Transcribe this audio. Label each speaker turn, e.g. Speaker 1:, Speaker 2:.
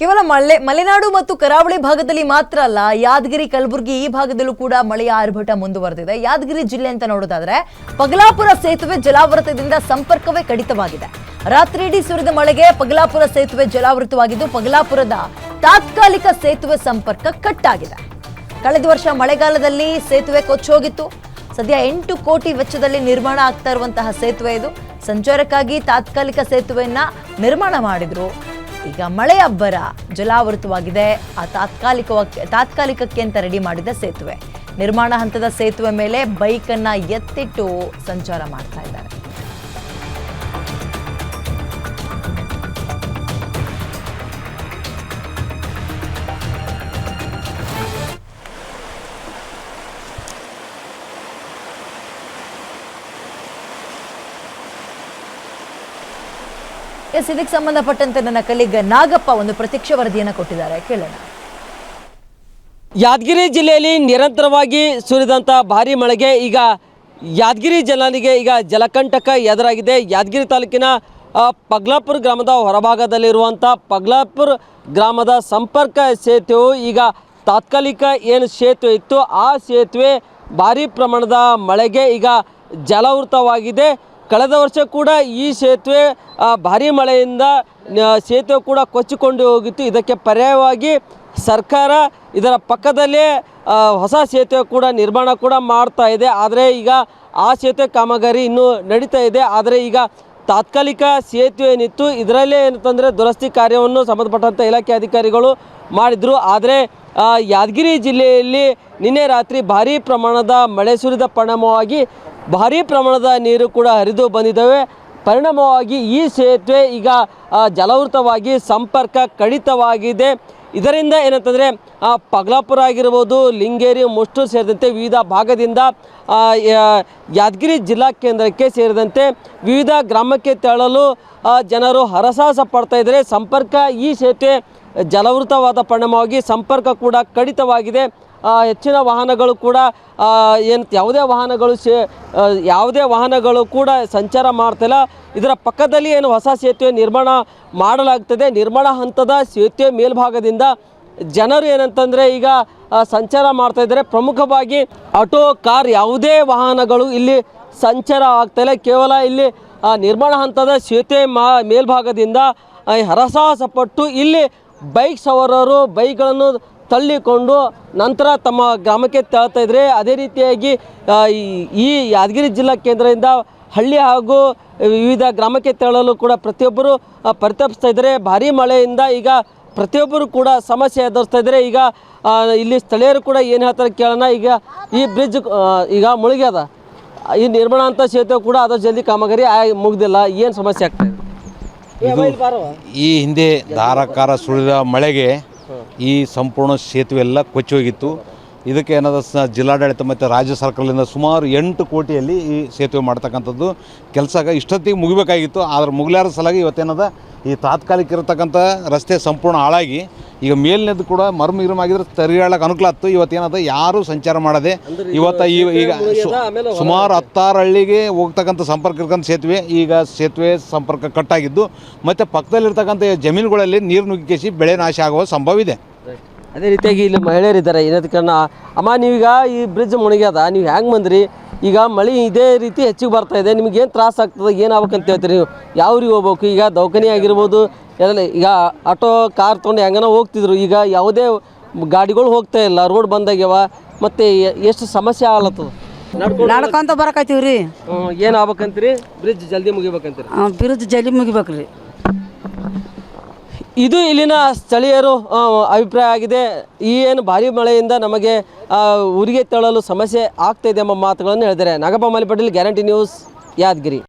Speaker 1: ಕೇವಲ ಮಳೆ, ಮಲೆನಾಡು ಮತ್ತು ಕರಾವಳಿ ಭಾಗದಲ್ಲಿ ಮಾತ್ರ ಅಲ್ಲ, ಯಾದಗಿರಿ, ಕಲಬುರಗಿ ಈ ಭಾಗದಲ್ಲೂ ಕೂಡ ಮಳೆಯ ಆರ್ಭಟ ಮುಂದುವರೆದಿದೆ. ಯಾದಗಿರಿ ಜಿಲ್ಲೆ ಅಂತ ನೋಡೋದಾದ್ರೆ, ಪಗಲಾಪುರ ಸೇತುವೆ ಜಲಾವೃತದಿಂದ ಸಂಪರ್ಕವೇ ಕಡಿತವಾಗಿದೆ. ರಾತ್ರಿ ಇಡೀ ಸುರಿದ ಮಳೆಗೆ ಪಗಲಾಪುರ ಸೇತುವೆ ಜಲಾವೃತವಾಗಿದ್ದು, ಪಗಲಾಪುರದ ತಾತ್ಕಾಲಿಕ ಸೇತುವೆ ಸಂಪರ್ಕ ಕಟ್ ಆಗಿದೆ ಕಳೆದ ವರ್ಷ ಮಳೆಗಾಲದಲ್ಲಿ ಸೇತುವೆ ಕೊಚ್ಚೋಗಿತ್ತು. ಸದ್ಯ ಎಂಟು ಕೋಟಿ ವೆಚ್ಚದಲ್ಲಿ ನಿರ್ಮಾಣ ಆಗ್ತಾ ಇರುವಂತಹ ಸೇತುವೆ ಇದು. ಸಂಚಾರಕ್ಕಾಗಿ ತಾತ್ಕಾಲಿಕ ಸೇತುವೆಯನ್ನ ನಿರ್ಮಾಣ ಮಾಡಿದ್ರು ಈಗ ಮಳೆ ಅಬ್ಬರ ಜಲಾವೃತವಾಗಿದೆ. ಆ ತಾತ್ಕಾಲಿಕವಾಗಿ ತಾತ್ಕಾಲಿಕಕ್ಕೆ ಅಂತ ರೆಡಿ ಮಾಡಿದ ಸೇತುವೆ. ನಿರ್ಮಾಣ ಹಂತದ ಸೇತುವೆ ಮೇಲೆ ಬೈಕನ್ನ ಎತ್ತಿಟ್ಟು ಸಂಚಾರ ಮಾಡ್ತಾ ಇದ್ದಾರೆ ಎಸ್ ಇದಕ್ಕೆ ಸಂಬಂಧಪಟ್ಟಂತೆ ನನ್ನ ಕಲಿಗ ನಾಗಪ್ಪ ಒಂದು ಪ್ರತ್ಯಕ್ಷ ವರದಿಯನ್ನು ಕೊಟ್ಟಿದ್ದಾರೆ. ಕೇಳೋಣ.
Speaker 2: ಯಾದಗಿರಿ ಜಿಲ್ಲೆಯಲ್ಲಿ ನಿರಂತರವಾಗಿ ಸುರಿದಂಥ ಭಾರಿ ಮಳೆಗೆ ಈಗ ಯಾದಗಿರಿ ಜನರಿಗೆ ಈಗ ಜಲಕಂಟಕ ಎದುರಾಗಿದೆ. ಯಾದಗಿರಿ ತಾಲೂಕಿನ ಪಗ್ಲಾಪುರ ಗ್ರಾಮದ ಹೊರಭಾಗದಲ್ಲಿರುವಂಥ ಪಗ್ಲಾಪುರ ಗ್ರಾಮದ ಸಂಪರ್ಕ ಸೇತುವೆಯು ಈಗ ತಾತ್ಕಾಲಿಕ ಏನು ಸೇತುವೆ ಇತ್ತು, ಆ ಸೇತುವೆ ಭಾರಿ ಪ್ರಮಾಣದ ಮಳೆಗೆ ಈಗ ಜಲಾವೃತವಾಗಿದೆ. ಕಳೆದ ವರ್ಷ ಕೂಡ ಈ ಸೇತುವೆ ಭಾರಿ ಮಳೆಯಿಂದ ಸೇತುವೆ ಕೂಡ ಕೊಚ್ಚಿಕೊಂಡು ಹೋಗಿತ್ತು. ಇದಕ್ಕೆ ಪರ್ಯಾಯವಾಗಿ ಸರ್ಕಾರ ಇದರ ಪಕ್ಕದಲ್ಲೇ ಹೊಸ ಸೇತುವೆ ಕೂಡ ನಿರ್ಮಾಣ ಕೂಡ ಮಾಡ್ತಾ ಇದೆ. ಆದರೆ ಈಗ ಆ ಸೇತುವೆ ಕಾಮಗಾರಿ ಇನ್ನೂ ನಡೀತಾ ಇದೆ. ಆದರೆ ಈಗ ತಾತ್ಕಾಲಿಕ ಸೇತುವೆ ಏನಿತ್ತು, ಇದರಲ್ಲೇ ಏನಂತಂದರೆ ದುರಸ್ತಿ ಕಾರ್ಯವನ್ನು ಸಂಬಂಧಪಟ್ಟಂಥ ಇಲಾಖೆ ಅಧಿಕಾರಿಗಳು ಮಾಡಿದರು. ಆದರೆ ಯಾದಗಿರಿ ಜಿಲ್ಲೆಯಲ್ಲಿ ನಿನ್ನೆ ರಾತ್ರಿ ಭಾರೀ ಪ್ರಮಾಣದ ಮಳೆ ಸುರಿದ ಪರಿಣಾಮವಾಗಿ ಭಾರೀ ಪ್ರಮಾಣದ ನೀರು ಕೂಡ ಹರಿದು ಬಂದಿದ್ದಾವೆ. ಪರಿಣಾಮವಾಗಿ ಈ ಸೇತುವೆ ಈಗ ಜಲವೃತವಾಗಿ ಸಂಪರ್ಕ ಕಡಿತವಾಗಿದೆ. ಇದರಿಂದ ಏನಂತಂದರೆ ಪಗ್ಲಾಪುರ ಆಗಿರ್ಬೋದು, ಲಿಂಗೇರಿ, ಮುಷ್ಟೂರು ಸೇರಿದಂತೆ ವಿವಿಧ ಭಾಗದಿಂದ ಯಾದಗಿರಿ ಜಿಲ್ಲಾ ಕೇಂದ್ರಕ್ಕೆ ಸೇರಿದಂತೆ ವಿವಿಧ ಗ್ರಾಮಕ್ಕೆ ತೆರಳಲು ಜನರು ಹರಸಾಹಸ ಪಡ್ತಾ ಇದ್ದಾರೆ. ಸಂಪರ್ಕ ಈ ಸೇತುವೆ ಜಲವೃತವಾದ ಪರಿಣಾಮವಾಗಿ ಸಂಪರ್ಕ ಕೂಡ ಕಡಿತವಾಗಿದೆ. ಹೆಚ್ಚಿನ ವಾಹನಗಳು ಕೂಡ ಏನು ಯಾವುದೇ ವಾಹನಗಳು ಸೇ ಯಾವುದೇ ವಾಹನಗಳು ಕೂಡ ಸಂಚಾರ ಮಾಡ್ತಿಲ್ಲ. ಇದರ ಪಕ್ಕದಲ್ಲಿ ಏನು ಹೊಸ ಸೇತುವೆ ನಿರ್ಮಾಣ ಮಾಡಲಾಗ್ತದೆ. ನಿರ್ಮಾಣ ಹಂತದ ಸೇತುವೆ ಮೇಲ್ಭಾಗದಿಂದ ಜನರು ಏನಂತಂದರೆ ಈಗ ಸಂಚಾರ ಮಾಡ್ತಾ ಇದ್ದಾರೆ. ಪ್ರಮುಖವಾಗಿ ಆಟೋ, ಕಾರ್ ಯಾವುದೇ ವಾಹನಗಳು ಇಲ್ಲಿ ಸಂಚಾರ ಆಗ್ತಾಯಿಲ್ಲ ಕೇವಲ ಇಲ್ಲಿ ನಿರ್ಮಾಣ ಹಂತದ ಸೇತುವೆ ಮೇಲ್ಭಾಗದಿಂದ ಹರಸಾಹಸ ಪಟ್ಟು ಇಲ್ಲಿ ಬೈಕ್ ಸವಾರರು ಬೈಕ್ಗಳನ್ನು ತಳ್ಳಿಕೊಂಡು ನಂತರ ತಮ್ಮ ಗ್ರಾಮಕ್ಕೆ ತೆರಳ್ತಾ ಇದ್ದರೆ ಅದೇ ರೀತಿಯಾಗಿ ಈ- ಯಾದಗಿರಿ ಜಿಲ್ಲಾ ಕೇಂದ್ರದಿಂದ ಹಳ್ಳಿ ಹಾಗೂ ವಿವಿಧ ಗ್ರಾಮಕ್ಕೆ ತೆರಳಲು ಕೂಡ ಪ್ರತಿಯೊಬ್ಬರು ಪರಿತಪಿಸ್ತಾ ಇದ್ದಾರೆ. ಭಾರೀ ಮಳೆಯಿಂದ ಈಗ ಪ್ರತಿಯೊಬ್ಬರು ಕೂಡ ಸಮಸ್ಯೆ ಎದುರಿಸ್ತಾ ಇದ್ದಾರೆ. ಈಗ ಇಲ್ಲಿ ಸ್ಥಳೀಯರು ಕೂಡ ಏನು ಹೇಳ್ತಾರೆ ಕೇಳೋಣ. ಈಗ ಈ ಬ್ರಿಡ್ಜ್ ಈಗ ಮುಳುಗ್ಯದ. ಈ ನಿರ್ಮಾಣ ಅಂತ ಸೇತುವೆ ಕೂಡ ಅದು ಜಲ್ದಿ ಕಾಮಗಾರಿ ಮುಗ್ದಿಲ್ಲ. ಏನು ಸಮಸ್ಯೆ ಆಗ್ತಾ
Speaker 3: ಈ ಹಿಂದೆ ಧಾರಾಕಾರ ಸುಳಿದ ಮಳೆಗೆ ಈ ಸಂಪೂರ್ಣ ಸೇತುವೆ ಎಲ್ಲ ಕೊಚ್ಚಿ ಹೋಗಿತ್ತು. ಇದಕ್ಕೆ ಏನಾದ ಸ ಜಿಲ್ಲಾಡಳಿತ ಮತ್ತು ರಾಜ್ಯ ಸರ್ಕಾರದಿಂದ ಸುಮಾರು ಎಂಟು ಕೋಟಿಯಲ್ಲಿ ಈ ಸೇತುವೆ ಮಾಡ್ತಕ್ಕಂಥದ್ದು. ಕೆಲಸ ಇಷ್ಟೊತ್ತಿಗೆ ಮುಗಿಬೇಕಾಗಿತ್ತು. ಆದರೆ ಮುಗಿಲಾರ ಸಲಾಗಿ ಇವತ್ತೇನದ ಈ ತಾತ್ಕಾಲಿಕ ಇರತಕ್ಕಂಥ ರಸ್ತೆ ಸಂಪೂರ್ಣ ಹಾಳಾಗಿ. ಈಗ ಮೇಲಿನದ್ದು ಕೂಡ ಮರ್ಮ ಇರಮಾಗಿದ್ರೆ ತಿರುಗಾಡಕ್ಕೆ ಅನುಕೂಲ ಆಯ್ತು. ಇವತ್ತೇನದ ಯಾರೂ ಸಂಚಾರ ಮಾಡದೆ. ಇವತ್ತು ಈ ಈಗ ಸುಮಾರು ಹತ್ತಾರು ಹಳ್ಳಿಗೆ ಹೋಗ್ತಕ್ಕಂಥ ಸಂಪರ್ಕ ಇರ್ತಕ್ಕಂಥ ಸೇತುವೆ. ಈಗ ಸೇತುವೆ ಸಂಪರ್ಕ ಕಟ್ಟಾಗಿದ್ದು ಮತ್ತು ಪಕ್ಕದಲ್ಲಿರ್ತಕ್ಕಂಥ ಜಮೀನುಗಳಲ್ಲಿ ನೀರು ನುಗ್ಗಿಸಿ ಬೆಳೆ ನಾಶ ಆಗುವ ಸಂಭವ ಇದೆ.
Speaker 2: ಅದೇ ರೀತಿಯಾಗಿ ಇಲ್ಲಿ ಮಹಿಳೆಯರಿದ್ದಾರೆ ಏನದಕ್ಕೆ ಕಾರಣ ಅಮ್ಮ ನೀವೀಗ ಈ ಬ್ರಿಡ್ಜ್ ಮುಣಗ್ಯದ ನೀವು ಹೆಂಗೆ ಬಂದ್ರಿ? ಈಗ ಮಳೆ ಇದೇ ರೀತಿ ಹೆಚ್ಚಿಗೆ ಬರ್ತಾ ಇದೆ. ನಿಮ್ಗೆ ಏನು ತ್ರಾಸ ಆಗ್ತದೆ ಏನು ಆಗ್ಬೇಕಂತ ಹೇಳ್ತೀರಿ ನೀವು? ಯಾವ ಊರಿಗೆ ಹೋಗ್ಬೇಕು? ಈಗ ದವಾಖಾನೆ ಆಗಿರ್ಬೋದು ಎಲ್ಲ ಈಗ ಆಟೋ ಕಾರ್ ತೊಗೊಂಡು ಹೆಂಗನ ಹೋಗ್ತಿದ್ರು. ಈಗ ಯಾವುದೇ ಗಾಡಿಗಳು ಹೋಗ್ತಾ ಇಲ್ಲ ರೋಡ್ ಬಂದಾಗ್ಯವ. ಮತ್ತು ಎಷ್ಟು ಸಮಸ್ಯೆ ಆಗ್ಲತ್ತದ?
Speaker 4: ನಡ್ಕೊಂತ ಬರಕತ್ತೀವಿ ರೀ
Speaker 2: ಏನು ಆಗ್ಬೇಕಂತೀರಿ? ಬ್ರಿಡ್ಜ್ ಜಲ್ದಿ ಮುಗಿಬೇಕಂತೀರಿ.
Speaker 4: ಬ್ರಿಡ್ಜ್ ಜಲ್ದಿ ಮುಗಿಬೇಕು ರೀ
Speaker 2: ಇದು ಇಲ್ಲಿನ ಸ್ಥಳೀಯರು ಅಭಿಪ್ರಾಯ ಆಗಿದೆ. ಈ ಏನು ಭಾರಿ ಮಳೆಯಿಂದ ನಮಗೆ ಉರಿಗೆ ತೆರಳಲು ಸಮಸ್ಯೆ ಆಗ್ತಾ ಎಂಬ ಮಾತುಗಳನ್ನು ಹೇಳಿದ್ದಾರೆ. Nagappa Malipatel guarantee news, Yadgiri.